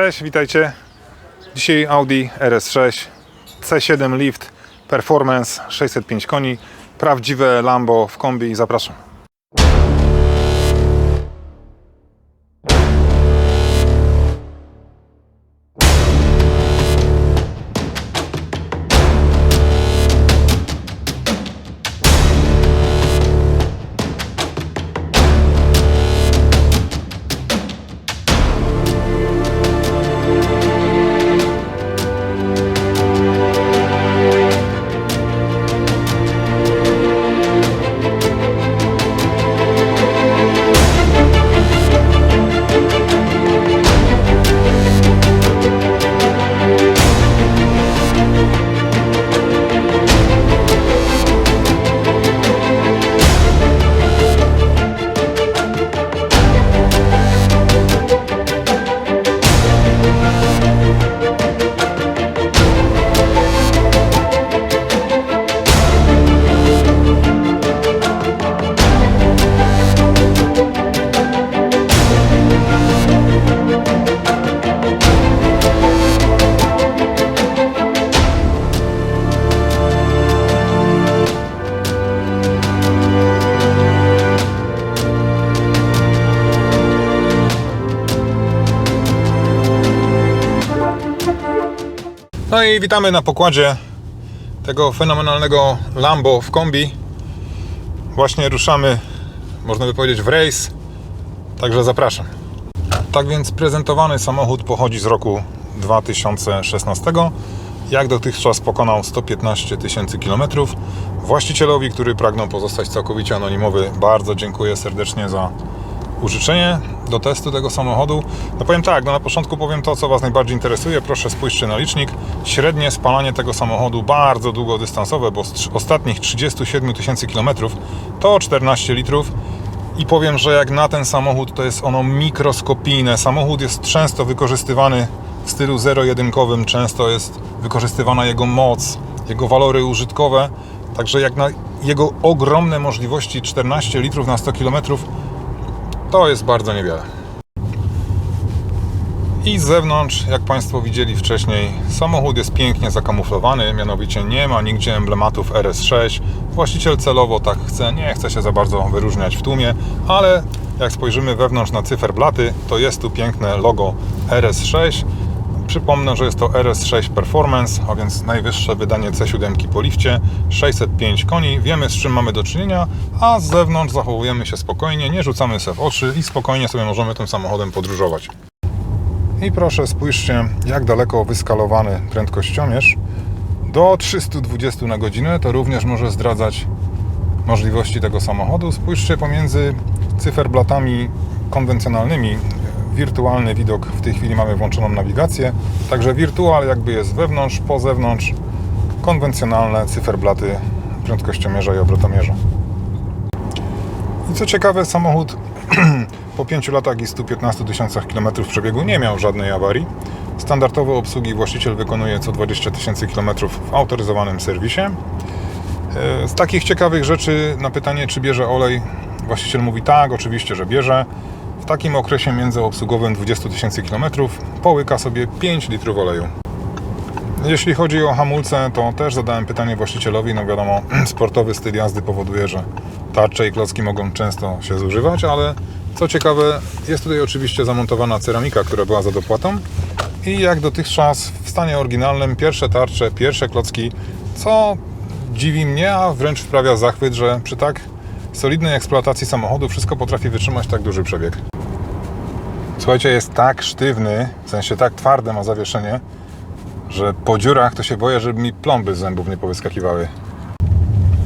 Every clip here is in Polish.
Cześć, witajcie. Dzisiaj Audi RS6 C7 Lift Performance 605 koni. Prawdziwe Lambo w kombi. Zapraszam. No i witamy na pokładzie tego fenomenalnego Lambo w kombi. Właśnie ruszamy, można by powiedzieć, w rejs. Także zapraszam. Tak więc prezentowany samochód pochodzi z roku 2016. Jak dotychczas pokonał 115 tysięcy kilometrów. Właścicielowi, który pragnął pozostać całkowicie anonimowy, bardzo dziękuję serdecznie za użyczenie do testu tego samochodu. No powiem tak, no na początku powiem to, co Was najbardziej interesuje. Proszę spójrzcie na licznik. Średnie spalanie tego samochodu bardzo długodystansowe, bo z ostatnich 37 tysięcy kilometrów to 14 litrów. I powiem, że jak na ten samochód to jest ono mikroskopijne. Samochód jest często wykorzystywany w stylu zero-jedynkowym, często jest wykorzystywana jego moc, jego walory użytkowe. Także jak na jego ogromne możliwości 14 litrów na 100 kilometrów to jest bardzo niewiele. I z zewnątrz, jak Państwo widzieli wcześniej, samochód jest pięknie zakamuflowany, mianowicie nie ma nigdzie emblematów RS6. Właściciel celowo tak chce, nie chce się za bardzo wyróżniać w tłumie, ale jak spojrzymy wewnątrz na cyferblaty, to jest tu piękne logo RS6. Przypomnę, że jest to RS6 Performance, a więc najwyższe wydanie C7 po lifcie, 605 koni. Wiemy z czym mamy do czynienia, a z zewnątrz zachowujemy się spokojnie, nie rzucamy się w oczy i spokojnie sobie możemy tym samochodem podróżować. I proszę spójrzcie, jak daleko wyskalowany prędkościomierz do 320 na godzinę. To również może zdradzać możliwości tego samochodu. Spójrzcie pomiędzy cyferblatami konwencjonalnymi. Wirtualny widok w tej chwili mamy włączoną nawigację. Także wirtual jakby jest wewnątrz, po zewnątrz konwencjonalne cyferblaty prędkościomierza i obrotomierza. I co ciekawe, samochód po 5 latach i 115 tysiącach kilometrów przebiegu nie miał żadnej awarii. Standardowo obsługi właściciel wykonuje co 20 tysięcy kilometrów w autoryzowanym serwisie. E, Z takich ciekawych rzeczy na pytanie, czy bierze olej, właściciel mówi tak, oczywiście, że bierze. Takim okresie międzyobsługowym 20 tysięcy kilometrów połyka sobie 5 litrów oleju. Jeśli chodzi o hamulce, to też zadałem pytanie właścicielowi. No wiadomo, sportowy styl jazdy powoduje, że tarcze i klocki mogą często się zużywać, ale co ciekawe, jest tutaj oczywiście zamontowana ceramika, która była za dopłatą. I jak dotychczas w stanie oryginalnym pierwsze tarcze, pierwsze klocki, co dziwi mnie, a wręcz wprawia zachwyt, że przy tak solidnej eksploatacji samochodu wszystko potrafi wytrzymać tak duży przebieg. Słuchajcie, jest tak sztywny, w sensie tak twarde ma zawieszenie, że po dziurach to się boję, żeby mi plomby z zębów nie powyskakiwały.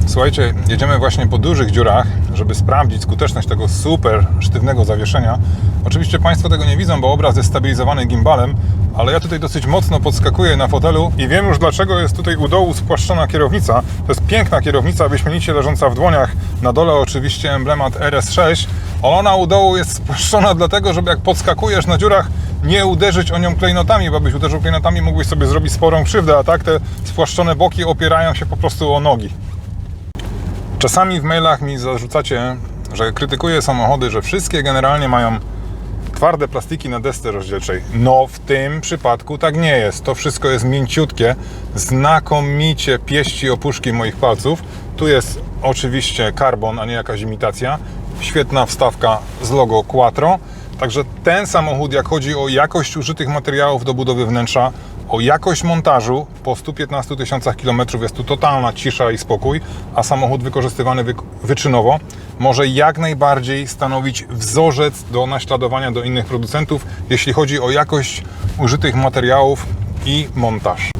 Słuchajcie, jedziemy właśnie po dużych dziurach, żeby sprawdzić skuteczność tego super sztywnego zawieszenia. Oczywiście Państwo tego nie widzą, bo obraz jest stabilizowany gimbalem, ale ja tutaj dosyć mocno podskakuję na fotelu i wiem już dlaczego jest tutaj u dołu spłaszczona kierownica. To jest piękna kierownica, wyśmienicie leżąca w dłoniach. Na dole oczywiście emblemat RS6. Ona u dołu jest spłaszczona dlatego, żeby jak podskakujesz na dziurach, nie uderzyć o nią klejnotami, bo byś uderzył klejnotami, mógłbyś sobie zrobić sporą krzywdę, a tak te spłaszczone boki opierają się po prostu o nogi. Czasami w mailach mi zarzucacie, że krytykuję samochody, że wszystkie generalnie mają twarde plastiki na desce rozdzielczej. No w tym przypadku tak nie jest. To wszystko jest mięciutkie, znakomicie pieści opuszki moich palców. Tu jest oczywiście karbon, a nie jakaś imitacja. Świetna wstawka z logo Quattro. Także ten samochód, jak chodzi o jakość użytych materiałów do budowy wnętrza, o jakość montażu, po 115 tysiącach kilometrów jest tu totalna cisza i spokój, a samochód wykorzystywany wy wyczynowo może jak najbardziej stanowić wzorzec do naśladowania do innych producentów, jeśli chodzi o jakość użytych materiałów i montaż.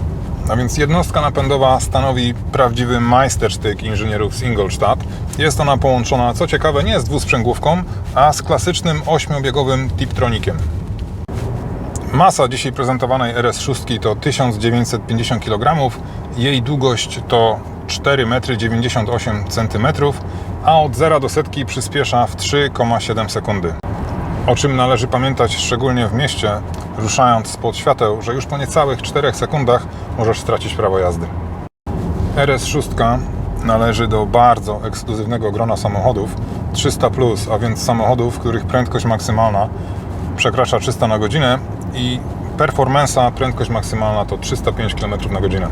A więc jednostka napędowa stanowi prawdziwy majstersztyk inżynierów z Ingolstadt. Jest ona połączona, co ciekawe, nie z dwusprzęgłówką, a z klasycznym ośmiobiegowym Tiptronikiem. Masa dzisiaj prezentowanej RS6 to 1950 kg, jej długość to 4,98 cm, a od 0 do setki przyspiesza w 3,7 sekundy. O czym należy pamiętać szczególnie w mieście, ruszając spod świateł, że już po niecałych 4 sekundach możesz stracić prawo jazdy. RS6 należy do bardzo ekskluzywnego grona samochodów 300, a więc samochodów, których prędkość maksymalna przekracza 300 na godzinę i performance'a prędkość maksymalna to 305 km na godzinę.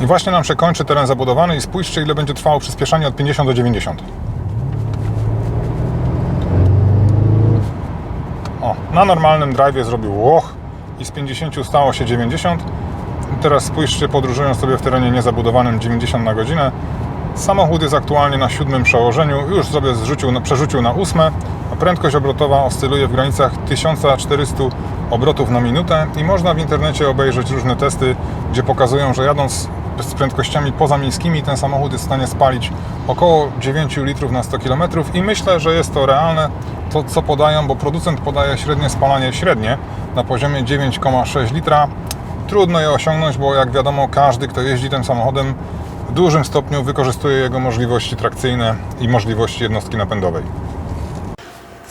I właśnie nam się kończy teren zabudowany i spójrzcie ile będzie trwało przyspieszanie od 50 do 90. O, na normalnym drive zrobił łoch i z 50 stało się 90. I teraz spójrzcie, podróżując sobie w terenie niezabudowanym 90 na godzinę. Samochód jest aktualnie na siódmym przełożeniu, już sobie zrzucił, przerzucił na ósme, a prędkość obrotowa oscyluje w granicach 1400 obrotów na minutę i można w internecie obejrzeć różne testy, gdzie pokazują, że jadąc z prędkościami pozamiejskimi ten samochód jest w stanie spalić około 9 litrów na 100 km i myślę, że jest to realne, to co podają, bo producent podaje średnie spalanie średnie na poziomie 9,6 litra. Trudno je osiągnąć, bo jak wiadomo każdy, kto jeździ tym samochodem w dużym stopniu wykorzystuje jego możliwości trakcyjne i możliwości jednostki napędowej.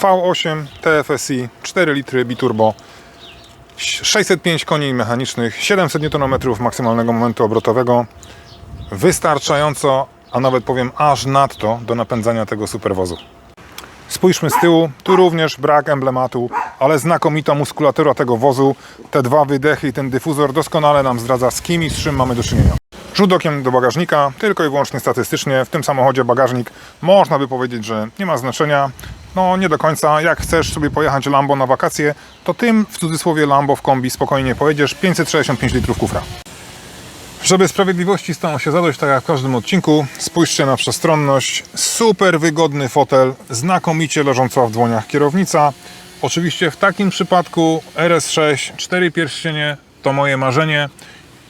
V8 TFSI 4 litry biturbo 605 koni mechanicznych, 700 Nm maksymalnego momentu obrotowego. Wystarczająco, a nawet powiem aż nadto do napędzania tego superwozu. Spójrzmy z tyłu, tu również brak emblematu, ale znakomita muskulatura tego wozu. Te dwa wydechy i ten dyfuzor doskonale nam zdradza z kim i z czym mamy do czynienia. Rzut okiem do bagażnika, tylko i wyłącznie statystycznie. W tym samochodzie bagażnik można by powiedzieć, że nie ma znaczenia. No nie do końca. Jak chcesz sobie pojechać Lambo na wakacje, to tym w cudzysłowie Lambo w kombi spokojnie pojedziesz 565 litrów kufra. Żeby sprawiedliwości stało się zadość, tak jak w każdym odcinku, spójrzcie na przestronność. Super wygodny fotel, znakomicie leżąca w dłoniach kierownica. Oczywiście w takim przypadku RS6, 4 pierścienie to moje marzenie.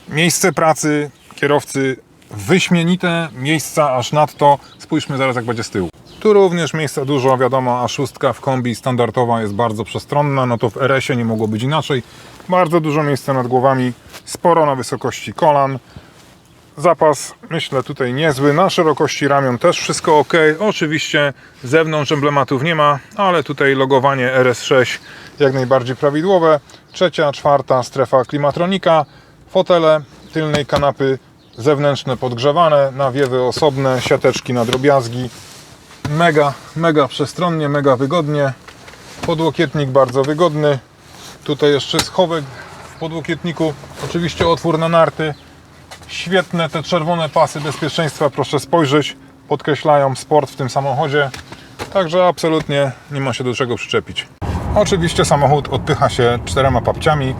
Miejsce pracy kierowcy wyśmienite, miejsca aż nadto. Spójrzmy zaraz jak będzie z tyłu. Tu również miejsca dużo, wiadomo, a szóstka w kombi standardowa jest bardzo przestronna, no to w RS-ie nie mogło być inaczej. Bardzo dużo miejsca nad głowami, sporo na wysokości kolan. Zapas, myślę, tutaj niezły. Na szerokości ramion też wszystko ok. Oczywiście zewnątrz emblematów nie ma, ale tutaj logowanie RS6 jak najbardziej prawidłowe. Trzecia, czwarta strefa klimatronika, fotele tylnej kanapy zewnętrzne podgrzewane, nawiewy osobne, siateczki na drobiazgi. Mega, mega przestronnie, mega wygodnie. Podłokietnik bardzo wygodny. Tutaj jeszcze schowek w podłokietniku. Oczywiście otwór na narty. Świetne te czerwone pasy bezpieczeństwa, proszę spojrzeć. Podkreślają sport w tym samochodzie. Także absolutnie nie ma się do czego przyczepić. Oczywiście samochód odpycha się czterema papciami.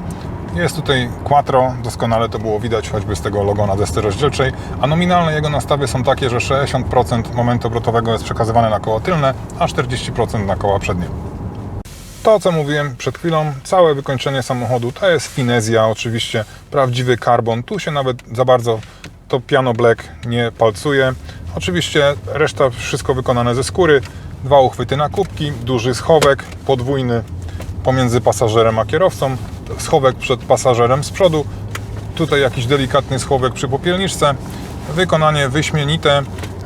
Jest tutaj Quattro, doskonale to było widać choćby z tego logo na desce rozdzielczej, a nominalne jego nastawy są takie, że 60% momentu obrotowego jest przekazywane na koła tylne, a 40% na koła przednie. To, co mówiłem przed chwilą, całe wykończenie samochodu to jest finezja, oczywiście prawdziwy karbon. Tu się nawet za bardzo to piano black nie palcuje. Oczywiście reszta wszystko wykonane ze skóry. Dwa uchwyty na kubki, duży schowek podwójny pomiędzy pasażerem a kierowcą, schowek przed pasażerem z przodu. Tutaj jakiś delikatny schowek przy popielniczce. Wykonanie wyśmienite,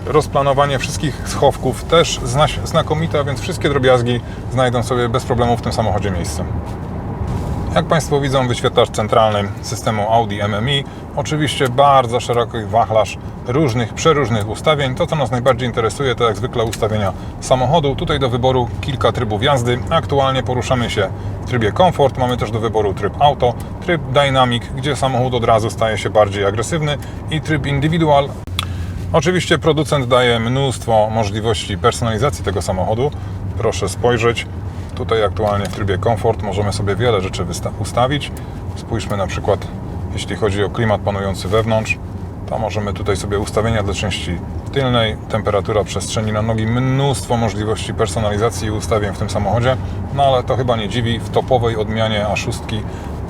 rozplanowanie wszystkich schowków też zna- znakomite, więc wszystkie drobiazgi znajdą sobie bez problemu w tym samochodzie miejsce. Jak Państwo widzą, wyświetlacz centralny systemu Audi MMI. Oczywiście bardzo szeroki wachlarz różnych, przeróżnych ustawień. To, co nas najbardziej interesuje, to jak zwykle ustawienia samochodu. Tutaj do wyboru kilka trybów jazdy. Aktualnie poruszamy się w trybie Comfort. Mamy też do wyboru tryb Auto, tryb Dynamic, gdzie samochód od razu staje się bardziej agresywny i tryb Individual. Oczywiście producent daje mnóstwo możliwości personalizacji tego samochodu. Proszę spojrzeć. Tutaj aktualnie w trybie komfort możemy sobie wiele rzeczy ustawić. Spójrzmy na przykład, jeśli chodzi o klimat panujący wewnątrz, to możemy tutaj sobie ustawienia dla części tylnej, temperatura przestrzeni na nogi, mnóstwo możliwości personalizacji i ustawień w tym samochodzie, no ale to chyba nie dziwi, w topowej odmianie A6,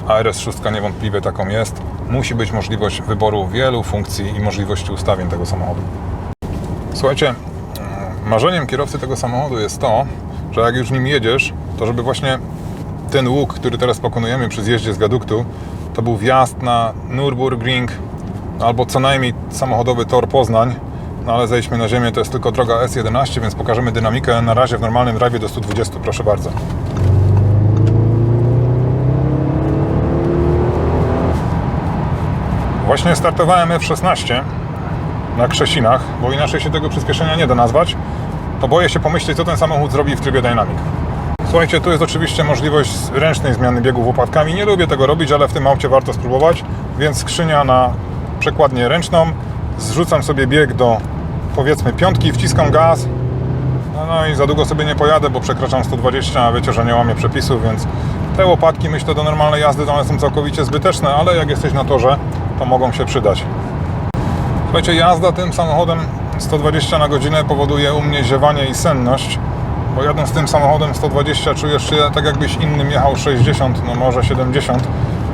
a RS6 niewątpliwie taką jest, musi być możliwość wyboru wielu funkcji i możliwości ustawień tego samochodu. Słuchajcie, mm, marzeniem kierowcy tego samochodu jest to, że jak już nim jedziesz, to żeby właśnie ten łuk, który teraz pokonujemy przy zjeździe z Gaduktu, to był wjazd na Nürburgring albo co najmniej samochodowy tor Poznań. No ale zejdźmy na ziemię, to jest tylko droga S11, więc pokażemy dynamikę na razie w normalnym drive do 120, proszę bardzo. Właśnie startowałem F16 na Krzesinach, bo inaczej się tego przyspieszenia nie da nazwać, to boję się pomyśleć, co ten samochód zrobi w trybie Dynamic. Słuchajcie, tu jest oczywiście możliwość ręcznej zmiany biegów łopawkami. Nie lubię tego robić, ale w tym aucie warto spróbować, więc skrzynia na przekładnię ręczną. Zrzucam sobie bieg do powiedzmy piątki, wciskam gaz. No, no i za długo sobie nie pojadę, bo przekraczam 120, a wiecie, że nie łamię przepisów, więc te łopatki myślę do normalnej jazdy one są całkowicie zbyteczne, ale jak jesteś na torze, to mogą się przydać. Słuchajcie, jazda tym samochodem 120 na godzinę powoduje u mnie ziewanie i senność, bo jadąc tym samochodem 120 czujesz się tak jakbyś innym jechał 60, no może 70.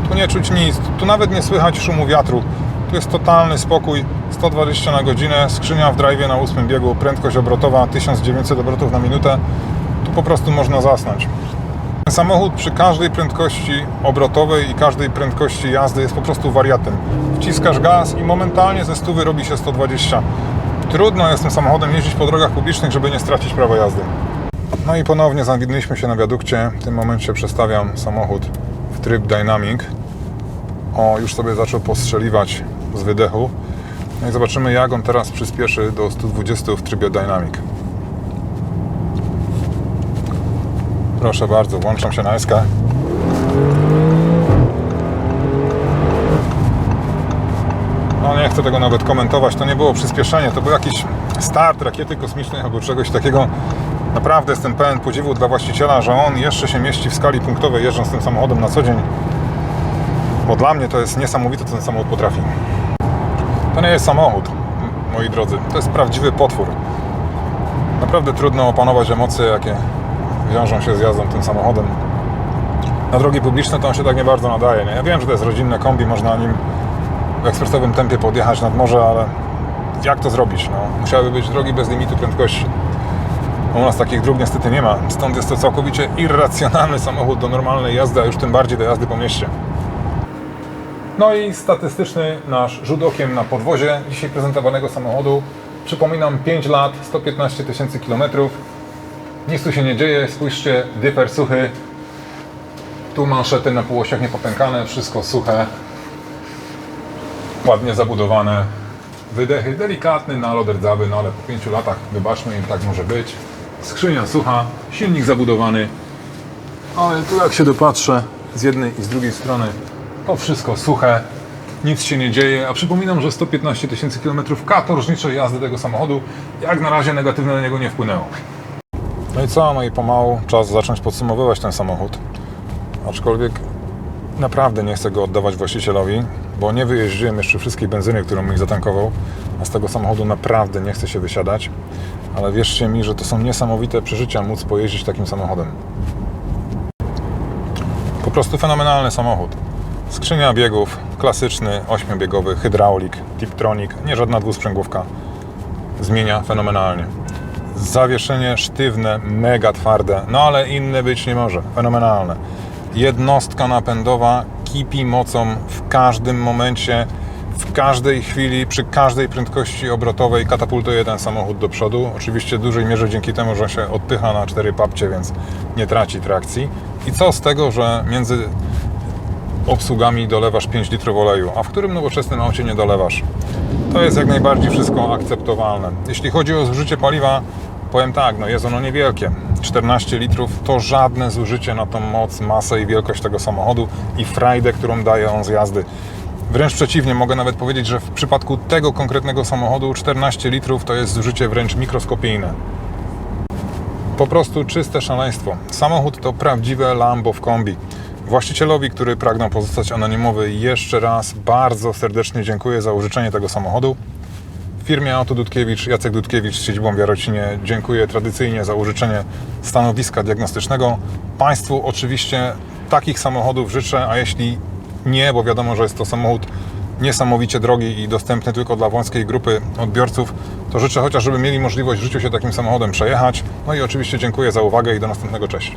Tu nie czuć nic, tu nawet nie słychać szumu wiatru. Tu jest totalny spokój, 120 na godzinę, skrzynia w drive na ósmym biegu, prędkość obrotowa 1900 obrotów na minutę. Tu po prostu można zasnąć. Ten samochód przy każdej prędkości obrotowej i każdej prędkości jazdy jest po prostu wariatem. Wciskasz gaz i momentalnie ze stówy robi się 120. Trudno jest tym samochodem jeździć po drogach publicznych, żeby nie stracić prawa jazdy. No i ponownie zawidliśmy się na wiadukcie. W tym momencie przestawiam samochód w tryb Dynamic. O, już sobie zaczął postrzeliwać z wydechu. No i zobaczymy, jak on teraz przyspieszy do 120 w trybie Dynamic. Proszę bardzo, włączam się na SK. No nie chcę tego nawet komentować, to nie było przyspieszenie, to był jakiś start rakiety kosmicznej albo czegoś takiego. Naprawdę jestem pełen podziwu dla właściciela, że on jeszcze się mieści w skali punktowej jeżdżąc tym samochodem na co dzień. Bo dla mnie to jest niesamowite, co ten samochód potrafi. To nie jest samochód, moi drodzy, to jest prawdziwy potwór. Naprawdę trudno opanować emocje, jakie wiążą się z jazdą tym samochodem. Na drogi publiczne to on się tak nie bardzo nadaje. Nie? Ja wiem, że to jest rodzinne kombi, można na nim w ekspresowym tempie podjechać nad morze, ale jak to zrobić? No, musiały być drogi bez limitu prędkości. U nas takich dróg niestety nie ma, stąd jest to całkowicie irracjonalny samochód do normalnej jazdy, a już tym bardziej do jazdy po mieście. No i statystyczny nasz rzut okiem na podwozie dzisiaj prezentowanego samochodu. Przypominam 5 lat, 115 tysięcy kilometrów. Nic tu się nie dzieje, spójrzcie, dyfer suchy. Tu manszety na półosiach niepopękane, wszystko suche. Ładnie zabudowane. Wydechy delikatny nalot rdzawy, no ale po 5 latach wybaczmy im, tak może być. Skrzynia sucha, silnik zabudowany. Ale tu jak się dopatrzę z jednej i z drugiej strony, to wszystko suche, nic się nie dzieje, a przypominam, że 115 tysięcy kilometrów katorżniczej jazdy tego samochodu, jak na razie negatywnie na niego nie wpłynęło. No i co, no i pomału czas zacząć podsumowywać ten samochód. Aczkolwiek naprawdę nie chcę go oddawać właścicielowi, bo nie wyjeździłem jeszcze wszystkiej benzyny, którą mi zatankował, a z tego samochodu naprawdę nie chce się wysiadać. Ale wierzcie mi, że to są niesamowite przeżycia móc pojeździć takim samochodem. Po prostu fenomenalny samochód. Skrzynia biegów, klasyczny, ośmiobiegowy, hydraulik, Tiptronic, nie żadna dwusprzęgłówka. Zmienia fenomenalnie. Zawieszenie sztywne, mega twarde, no ale inne być nie może. Fenomenalne. Jednostka napędowa kipi mocą w każdym momencie, w każdej chwili, przy każdej prędkości obrotowej katapultuje ten samochód do przodu. Oczywiście w dużej mierze dzięki temu, że się odpycha na cztery papcie, więc nie traci trakcji. I co z tego, że między obsługami dolewasz 5 litrów oleju, a w którym nowoczesnym aucie nie dolewasz. To jest jak najbardziej wszystko akceptowalne. Jeśli chodzi o zużycie paliwa, powiem tak, no jest ono niewielkie. 14 litrów to żadne zużycie na tą moc, masę i wielkość tego samochodu i frajdę, którą daje on z jazdy. Wręcz przeciwnie, mogę nawet powiedzieć, że w przypadku tego konkretnego samochodu 14 litrów to jest zużycie wręcz mikroskopijne. Po prostu czyste szaleństwo. Samochód to prawdziwe Lambo w kombi. Właścicielowi, który pragnął pozostać anonimowy, jeszcze raz bardzo serdecznie dziękuję za użyczenie tego samochodu. Firmie Auto Dudkiewicz, Jacek Dudkiewicz z siedzibą w Jarocinie dziękuję tradycyjnie za użyczenie stanowiska diagnostycznego. Państwu oczywiście takich samochodów życzę, a jeśli nie, bo wiadomo, że jest to samochód niesamowicie drogi i dostępny tylko dla wąskiej grupy odbiorców, to życzę chociaż, żeby mieli możliwość w życiu się takim samochodem przejechać. No i oczywiście dziękuję za uwagę i do następnego. Cześć.